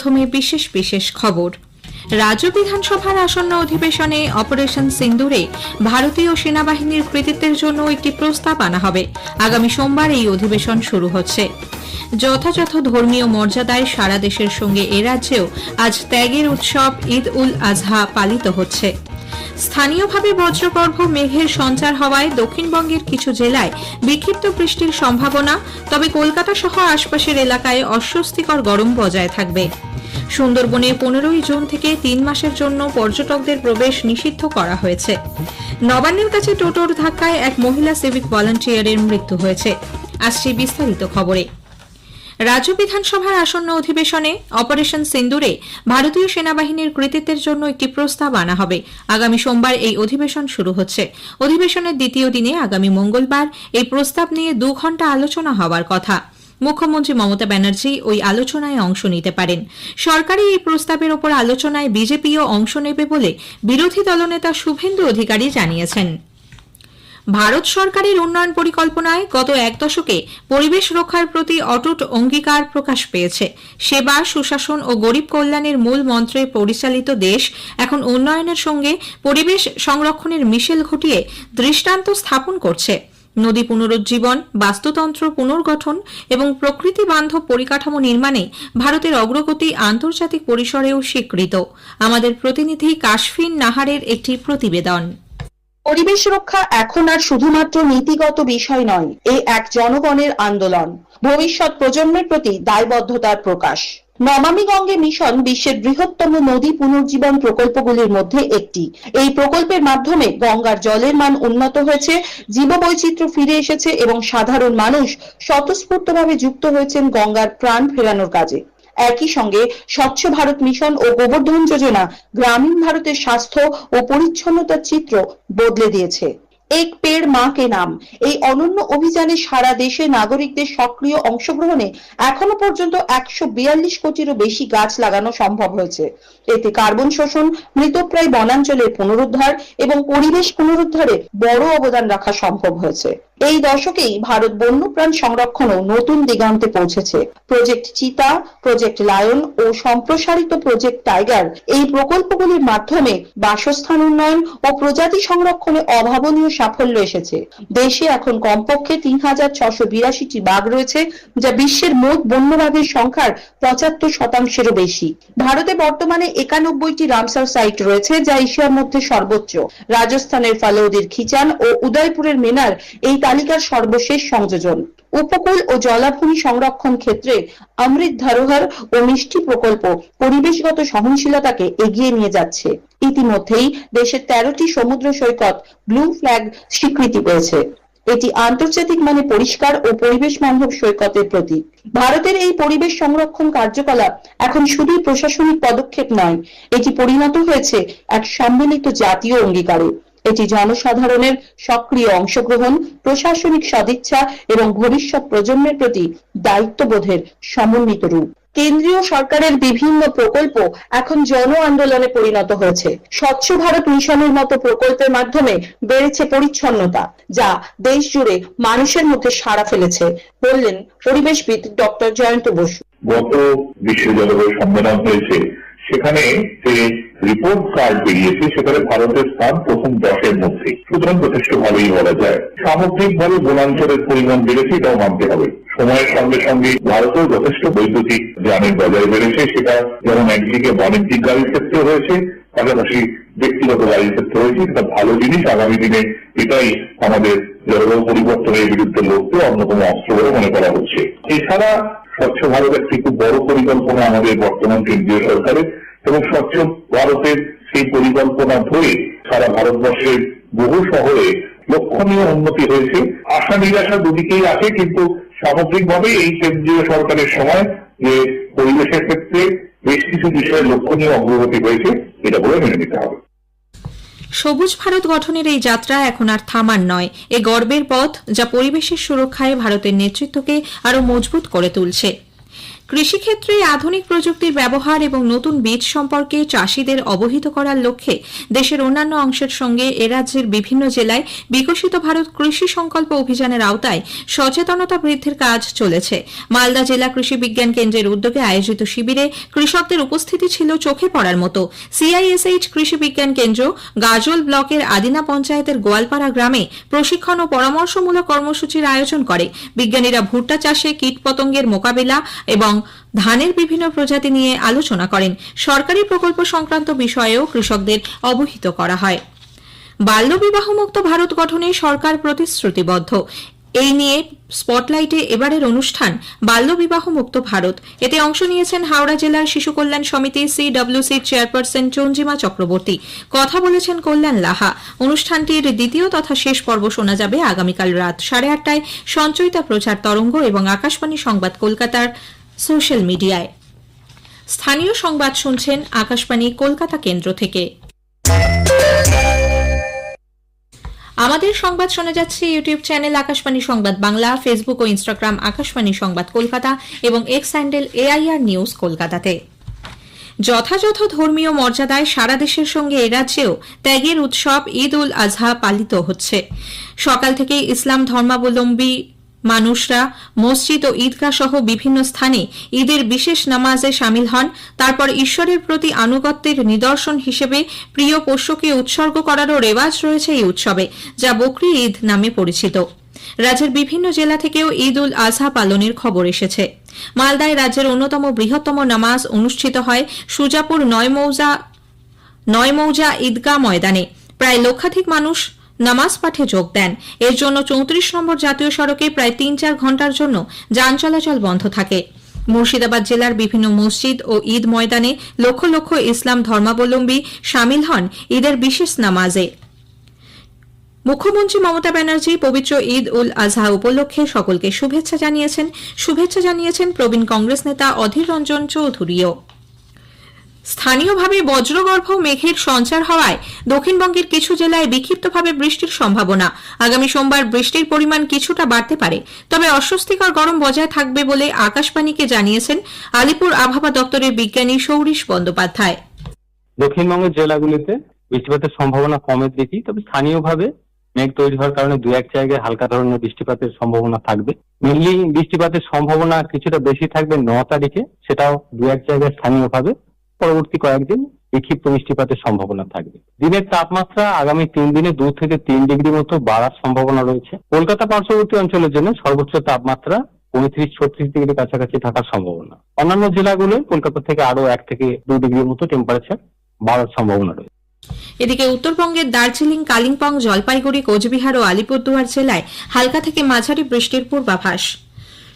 প্রথমে বিশেষ বিশেষ খবর। রাজ্য বিধানসভার আসন্ন অধিবেশনে অপারেশন সিন্দুরে ভারতীয় সেনাবাহিনীর কৃতিত্বের জন্য একটি প্রস্তাব আনা হবে। আগামী সোমবার এই অধিবেশন শুরু হচ্ছে। যথাযথ ধর্মীয় মর্যাদায় সারা দেশের সঙ্গে এ রাজ্যেও আজ ত্যাগের উৎসব ঈদ উল আজহা পালিত হচ্ছে। স্থানীয়ভাবে বজ্রগর্ভ মেঘের সঞ্চার হওয়ায় দক্ষিণবঙ্গের কিছু জেলায় বিক্ষিপ্ত বৃষ্টির সম্ভাবনা, তবে কলকাতা সহ আশপাশের এলাকায় অস্বস্তিকর গরম বজায় থাকবে। সুন্দরবনে পনেরোই জুন থেকে তিন মাসের জন্য পর্যটকদের প্রবেশ নিষিদ্ধ করা হয়েছে। নবান্নের কাছে টোটোর ধাক্কায় এক মহিলা সিভিক ভলান্টিয়ারের মৃত্যু হয়েছে। আসছে বিস্তারিত খবরে। রাজ্য বিধানসভার আসন্ন অধিবেশনে অপারেশন সিন্দুরে ভারতীয় সেনাবাহিনীর কৃতিত্বের জন্য একটি প্রস্তাব আনা হবে। আগামী সোমবার এই অধিবেশন শুরু হচ্ছে। অধিবেশনের দ্বিতীয় দিনে আগামী মঙ্গলবার এই প্রস্তাব নিয়ে দু ঘণ্টা আলোচনা হওয়ার কথা। মুখ্যমন্ত্রী মমতা ব্যানার্জি ওই আলোচনায় অংশ নিতে পারেন। সরকারি এই প্রস্তাবের ওপর আলোচনায় বিজেপিও অংশ নেবে বলে বিরোধী দলনেতা শুভেন্দু অধিকারী জানিয়েছেন। ভারত সরকারের উন্নয়ন পরিকল্পনায় গত এক দশকে পরিবেশ রক্ষার প্রতি অটুট অঙ্গীকার প্রকাশ পেয়েছে। সেবা, সুশাসন ও গরিব কল্যাণের মূল মন্ত্রে পরিচালিত দেশ এখন উন্নয়নের সঙ্গে পরিবেশ সংরক্ষণের মিশেল ঘটিয়ে দৃষ্টান্ত স্থাপন করছে। নদী পুনরুজ্জীবন, বাস্তুতন্ত্র পুনর্গঠন এবং প্রকৃতি বান্ধব পরিকাঠামো নির্মাণে ভারতের অগ্রগতি আন্তর্জাতিক পরিসরেও স্বীকৃত। আমাদের প্রতিনিধি কাশফিন নাহারের একটি প্রতিবেদন। পরিবেশ রক্ষা এখন আর শুধুমাত্র নীতিগত বিষয় নয়, এ এক জনগণের আন্দোলন। ভবিষ্যৎ প্রজন্মের প্রতি দায়বদ্ধতার প্রকাশ। নমামি গঙ্গে মিশন বিশ্বের বৃহত্তম নদী পুনর্জীবন প্রকল্পগুলির মধ্যে একটি। এই প্রকল্পের মাধ্যমে গঙ্গার জলের মান উন্নত হয়েছে, জীববৈচিত্র্য ফিরে এসেছে এবং সাধারণ মানুষ স্বতঃস্ফূর্তভাবে যুক্ত হয়েছেন গঙ্গার প্রাণ ফেরানোর কাজে। একই সঙ্গে স্বচ্ছ ভারত মিশন ও গোবর্ধন যোজনা গ্রামীণ ভারতের স্বাস্থ্য ও পরিচ্ছন্নতার চিত্র বদলে দিয়েছে। এক পেড় মা কে নাম। এই অনন্য অভিযানে সারা দেশে নাগরিকদের সক্রিয় অংশগ্রহণে এখনও পর্যন্ত একশো বিয়াল্লিশ কোটিরও বেশি গাছ লাগানো সম্ভব হয়েছে। এতে কার্বন শোষণ, মৃতপ্রায় বনাঞ্চলের পুনরুদ্ধার এবং পরিবেশ পুনরুদ্ধারে বড় অবদান রাখা সম্ভব হয়েছে। এই দশকেই ভারত বন্যপ্রাণ সংরক্ষণও নতুন দিগন্তে পৌঁছেছে। প্রজেক্ট চিতা, প্রজেক্ট লায়ন ও সম্প্রসারিত প্রজেক্ট টাইগার এই প্রকল্পগুলির মাধ্যমে বাসস্থান উন্নয়ন ও প্রজাতি সংরক্ষণে অভাবনীয় সাফল্য এসেছে। দেশে এখন কমপক্ষে তিন হাজার ছশো বিরাশিটি বাঘ রয়েছে, যা বিশ্বের মোট বন্যবাঘের সংখ্যার পঁচাত্তর শতাংশেরও বেশি। ভারতে বর্তমানে একানব্বইটি রামসার সাইট রয়েছে, যা এশিয়ার মধ্যে সর্বোচ্চ। রাজস্থানের ফালৌদির খিচান ও উদয়পুরের মেনার এই তালিকার সর্বশেষ সংযোজন। উপকূল ও জলাভূমি সংরক্ষণ ক্ষেত্রে অমৃত ধরোহর ও মিষ্টি প্রকল্প পরিবেশগত সহনশীলতাকে এগিয়ে নিয়ে যাচ্ছে। ইতিমধ্যেই দেশের তেরোটি সমুদ্র সৈকত ব্লু ফ্ল্যাগ স্বীকৃতি পেয়েছে। এটি আন্তর্জাতিক মানে পরিষ্কার ও পরিবেশ বান্ধব সৈকতের প্রতীক। ভারতের এই পরিবেশ সংরক্ষণ কার্যকলাপ এখন শুধুই প্রশাসনিক পদক্ষেপ নয়, এটি পরিণত হয়েছে এক সম্মিলিত জাতীয় অঙ্গীকারে। এটি জনসাধারণের সক্রিয় অংশগ্রহণ, প্রশাসনিক সদিচ্ছা এবং ভবিষ্যৎ প্রজন্মের প্রতি দায়িত্ববোধের সমন্বিত রূপ। কেন্দ্রীয় সরকারের বিভিন্ন প্রকল্প এখন জন আন্দোলনে পরিণত হয়েছে। স্বচ্ছ ভারত মিশনের মতো প্রকল্পের মাধ্যমে বেড়েছে পরিচ্ছন্নতা, যা দেশ জুড়ে মানুষের মধ্যে সাড়া ফেলেছে, বললেন পরিবেশবিদ ডক্টর জয়ন্ত বসু। গত বিশ্ব জলবায়ু সম্মেলন হয়েছে, সেখানে যে রিপোর্ট কার্ড বেরিয়েছে, সেখানে ভারতের স্থান প্রথম দশের মধ্যে। সুতরাং যথেষ্ট ভালোই বলা যায়। সামগ্রিকভাবে বনাঞ্চলের পরিমাণ বেড়েছে, এটাও মানতে হবে। সময়ের সঙ্গে সঙ্গে ভারতেও যথেষ্ট বৈদ্যুতিক যানের বাজার বেড়েছে, সেটা যেমন একদিকে বাণিজ্যিক গাড়ির ক্ষেত্রে হয়েছে, পাশাপাশি ব্যক্তিগত গাড়ির ক্ষেত্রে হয়েছে এটা ভালো জিনিস। আগামী দিনে এটাই আমাদের জলবায়ু পরিবর্তনের বিরুদ্ধে লড়তে অন্যতম অস্ত্র বলে মনে করা হচ্ছে। এছাড়া স্বচ্ছ ভারত একটি খুব বড় পরিকল্পনা আমাদের বর্তমান কেন্দ্রীয় সরকারের। এবং স্বচ্ছ ভারতের সেই পরিকল্পনা ধরে সারা ভারতবর্ষের বহু শহরে লক্ষণীয় উন্নতি হয়েছে। আশা নিরাশা দুদিকেই আছে, কিন্তু সামগ্রিকভাবে এই কেন্দ্রীয় সরকারের সময় যে পরিবেশের ক্ষেত্রে বেশ কিছু বিষয়ে লক্ষণীয় অগ্রগতি হয়েছে, এটা বলে মেনে নিতে হবে। সবুজ ভারত গঠনের এই যাত্রা এখন আর থামার নয়। এ গর্বের পথ যা পরিবেশের সুরক্ষায় ভারতের নেতৃত্বকে আরও মজবুত করে তুলছে। কৃষিক্ষেত্রে আধুনিক প্রযুক্তির ব্যবহার এবং নতুন বীজ সম্পর্কে চাষিদের অবহিত করার লক্ষ্যে দেশের অন্যান্য অংশের সঙ্গে এ রাজ্যের বিভিন্ন জেলায় বিকশিত ভারত কৃষি সংকল্প অভিযানের আওতায় সচেতনতা বৃদ্ধির কাজ চলেছে। মালদা জেলা কৃষি বিজ্ঞান কেন্দ্রের উদ্যোগে আয়োজিত শিবিরে কৃষকদের উপস্থিতি ছিল চোখে পড়ার মতো। সিআইএসএইচ কৃষি বিজ্ঞান কেন্দ্র গাজল ব্লকের আদিনা পঞ্চায়েতের গোয়ালপাড়া গ্রামে প্রশিক্ষণ ও পরামর্শমূলক কর্মসূচির আয়োজন করে। বিজ্ঞানীরা ভুট্টা চাষে কীটপতঙ্গের মোকাবিলা এবং ধানের বিভিন্ন প্রজাতি নিয়ে আলোচনা করেন। সরকারি প্রকল্প সংক্রান্ত বিষয়েও কৃষকদের অবহিত করা হয়। বাল্যবিবাহ মুক্ত ভারত গঠনে সরকার প্রতিশ্রুতিবদ্ধ। এই নিয়ে স্পটলাইটে এবারের অনুষ্ঠান বাল্যবিবাহ মুক্ত ভারত। এতে অংশ নিয়েছেন হাওড়া জেলার শিশু কল্যাণ সমিতি সিডব্লিউসি চেয়ারপারসন চঞ্জিমা চক্রবর্তী। কথা বলেছেন কল্যাণ লাহা। অনুষ্ঠানটির দ্বিতীয় তথা শেষ পর্ব শোনা যাবে আগামীকাল রাত সাড়ে আটটায়। সঞ্চয়িতা প্রচার তরঙ্গ এবং আকাশবাণী সংবাদ কলকাতার সোশ্যাল মিডিয়ায়। স্থানীয় সংবাদ শুনছেন আকাশবাণী কলকাতা কেন্দ্র থেকে। আমাদের সংবাদ শোনা যাচ্ছে YouTube channel Akashvani Sangbad Bangla, Facebook ও ইনস্টাগ্রাম আকাশবাণী সংবাদ কলকাতা এবং এক্স হ্যান্ডেল এআইআর নিউজ কলকাতাতে। যথাযথ ধর্মীয় মর্যাদায় সারা দেশের সঙ্গে এ রাজ্যেও ত্যাগের উৎসব ঈদ উল আজহা পালিত হচ্ছে। সকাল থেকে ইসলাম ধর্মাবলম্বী মানুষরা মসজিদ ও ঈদগাহ সহ বিভিন্ন স্থানে ঈদের বিশেষ নামাজে সামিল হন। তারপর ঈশ্বরের প্রতি আনুগত্যের নিদর্শন হিসেবে প্রিয় পোষ্যকে উৎসর্গ করারও রেওয়াজ রয়েছে এই উৎসবে, যা বকরি ঈদ নামে পরিচিত। রাজ্যের বিভিন্ন জেলা থেকেও ঈদ উল আজহা পালনের খবর এসেছে। মালদায় রাজ্যের অন্যতম বৃহত্তম নামাজ অনুষ্ঠিত হয় সুজাপুর নয়মৌজা নয়মৌজা ঈদগাহ ময়দানে। প্রায় লক্ষাধিক মানুষ নামাজ পাঠে যোগ দেন। এর জন্য চৌত্রিশ নম্বর জাতীয় সড়কে প্রায় তিন চার ঘণ্টার জন্য যান চলাচল বন্ধ থাকে। মুর্শিদাবাদ জেলার বিভিন্ন মসজিদ ও ঈদ ময়দানে লক্ষ লক্ষ ইসলাম ধর্মাবলম্বী সামিল হন ঈদের বিশেষ নামাজে। মুখ্যমন্ত্রী মমতা ব্যানার্জি পবিত্র ঈদ উল আজহা উপলক্ষে সকলকে শুভেচ্ছা জানিয়েছেন। শুভেচ্ছা জানিয়েছেন প্রবীণ কংগ্রেস নেতা অধীর রঞ্জন চৌধুরীও। স্থানীয়ভাবে বজ্রগর্ভ মেঘের সঞ্চার হওয়ায় দক্ষিণবঙ্গের কিছু জেলায় বিক্ষিপ্তভাবে বৃষ্টির সম্ভাবনা। আগামী সোমবার বৃষ্টির পরিমাণ কিছুটা বাড়তে পারে, তবে অস্বস্তিকর গরম বজায় থাকবে বলে আকাশবাণীকে জানিয়েছেন আলিপুর আবহাওয়া দপ্তরের বিজ্ঞানী সৌরিশ বন্দ্যোপাধ্যায়। দক্ষিণবঙ্গের জেলাগুলিতে বৃষ্টিপাতের সম্ভাবনা কমের দিকে, তবে স্থানীয়ভাবে মেঘ তৈরি হওয়ার কারণে দু এক জায়গায় হালকা ধরনের বৃষ্টিপাতের সম্ভাবনা থাকবে। মেনলি বৃষ্টিপাতের সম্ভাবনা কিছুটা বেশি থাকবে ন তারিখে, সেটাও দু এক জায়গায় স্থানীয়ভাবে। পরবর্তী কয়েকদিন বিক্ষিপ্ত বৃষ্টিপাতের সম্ভাবনা থাকবে। দিনের তাপমাত্রা আগামী তিন দিনে দু থেকে তিন ডিগ্রি মতো বাড়ার সম্ভাবনা রয়েছে। কলকাতা পার্শ্ববর্তী অঞ্চলের জন্য সর্বোচ্চ তাপমাত্রা পঁয়ত্রিশ ছত্রিশ ডিগ্রি কাছাকাছি থাকার সম্ভাবনা। অন্যান্য জেলাগুলো কলকাতা থেকে আরও এক থেকে দু ডিগ্রির মতো টেম্পারেচার বাড়ার সম্ভাবনা রয়েছে। এদিকে উত্তরবঙ্গের দার্জিলিং, কালিম্পং, জলপাইগুড়ি, কোচবিহার ও আলিপুরদুয়ার জেলায় হালকা থেকে মাঝারি বৃষ্টির পূর্বাভাস।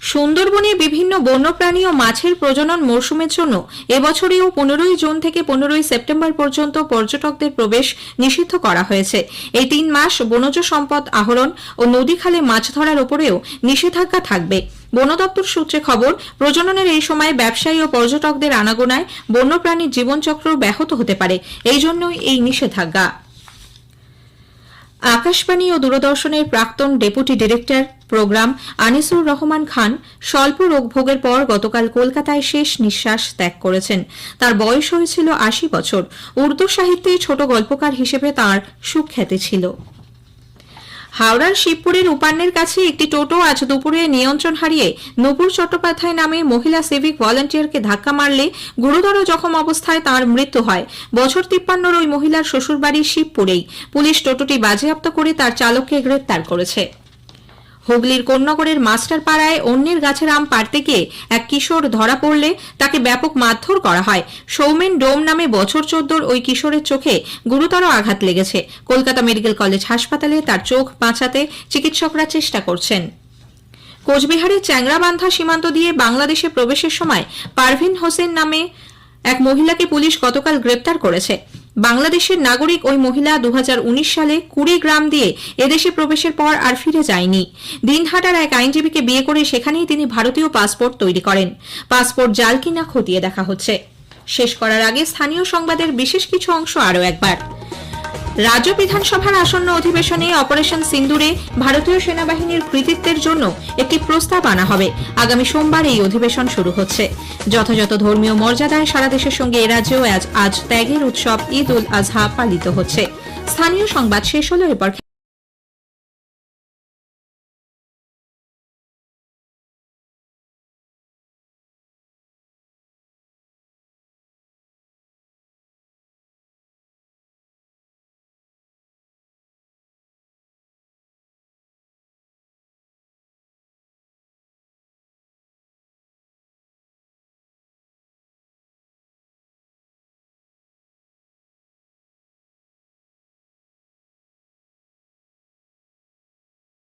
সুন্দরবনে বিভিন্ন বন্যপ্রাণী ও মাছের প্রজনন মরশুমের জন্য এবছরেও পনেরোই জুন থেকে পনেরোই সেপ্টেম্বর পর্যন্ত পর্যটকদের প্রবেশ নিষিদ্ধ করা হয়েছে। এই তিন মাস বনজ সম্পদ আহরণ ও নদীখালে মাছ ধরার উপরেও নিষেধাজ্ঞা থাকবে। বন দপ্তর সূত্রে খবর, প্রজননের এই সময় ব্যবসায়ী ও পর্যটকদের আনাগোনায় বন্যপ্রাণীর জীবনচক্র ব্যাহত হতে পারে। এই জন্যই এই নিষেধাজ্ঞা। আকাশবাণী ও দূরদর্শনের প্রাক্তন deputy director programme Anisur Rahman Khan স্বল্প রোগভোগের পর গতকাল কলকাতায় শেষ নিঃশ্বাস ত্যাগ করেছেন। তার বয়স হয়েছিল আশি বছর। উর্দু সাহিত্যে ছোট গল্পকার হিসেবে তার সুখ্যাতি ছিল। হাওড়ার শিবপুরের উপান্নের কাছে একটি টোটো আজ দুপুরে নিয়ন্ত্রণ হারিয়ে নূপুর চট্টোপাধ্যায় নামে মহিলা সিভিক ভলেন্টিয়ারকে ধাক্কা মারলে গুরুতর জখম অবস্থায় তার মৃত্যু হয়। বছর তিপ্পান্নর ওই মহিলার শ্বশুরবাড়ি শিবপুরেই। পুলিশ টোটোটি বাজেয়াপ্ত করে তার চালককে গ্রেপ্তার করেছে। হুগলির কোন্নগরের মাস্টার পাড়ায় অন্যের গাছের আম পাড়তে গিয়ে এক কিশোর ধরা পড়লে তাকে ব্যাপক মারধর করা হয়। সৌমেন ডোম নামে বছর চোদ্দোর ওই কিশোরের চোখে গুরুতর আঘাত লেগেছে। কলকাতা মেডিকেল কলেজ হাসপাতালে তার চোখ বাঁচাতে চিকিৎসকরা চেষ্টা করছেন। কোচবিহারের চ্যাংরাবান্ধা সীমান্ত দিয়ে বাংলাদেশে প্রবেশের সময় পারভিন হোসেন নামে এক মহিলাকে পুলিশ গতকাল গ্রেপ্তার করেছে। বাংলাদেশের নাগরিক ওই মহিলা দু হাজার উনিশ সালে কুড়ি গ্রাম দিয়ে এদেশে প্রবেশের পর আর ফিরে যায়নি। দিনহাটার এক আইনজীবীকে বিয়ে করে সেখানেই তিনি ভারতীয় পাসপোর্ট তৈরি করেন। পাসপোর্ট জাল কিনা খতিয়ে দেখা হচ্ছে। শেষ করার আগে স্থানীয় সংবাদের বিশেষ কিছু অংশ আরও একবার। রাজ্য বিধানসভার আসন্ন অধিবেশনে অপারেশন সিন্দুরে ভারতীয় সেনাবাহিনীর কৃতিত্বের জন্য একটি প্রস্তাব আনা হবে। আগামী সোমবার এই অধিবেশন শুরু হচ্ছে। যথাযথ ধর্মীয় মর্যাদায় সারা দেশের সঙ্গে এ রাজ্যেও আজ আজ ত্যাগের উৎসব ঈদ উল আজহা পালিত হচ্ছে। স্থানীয় সংবাদ শেষ হলো, এরপর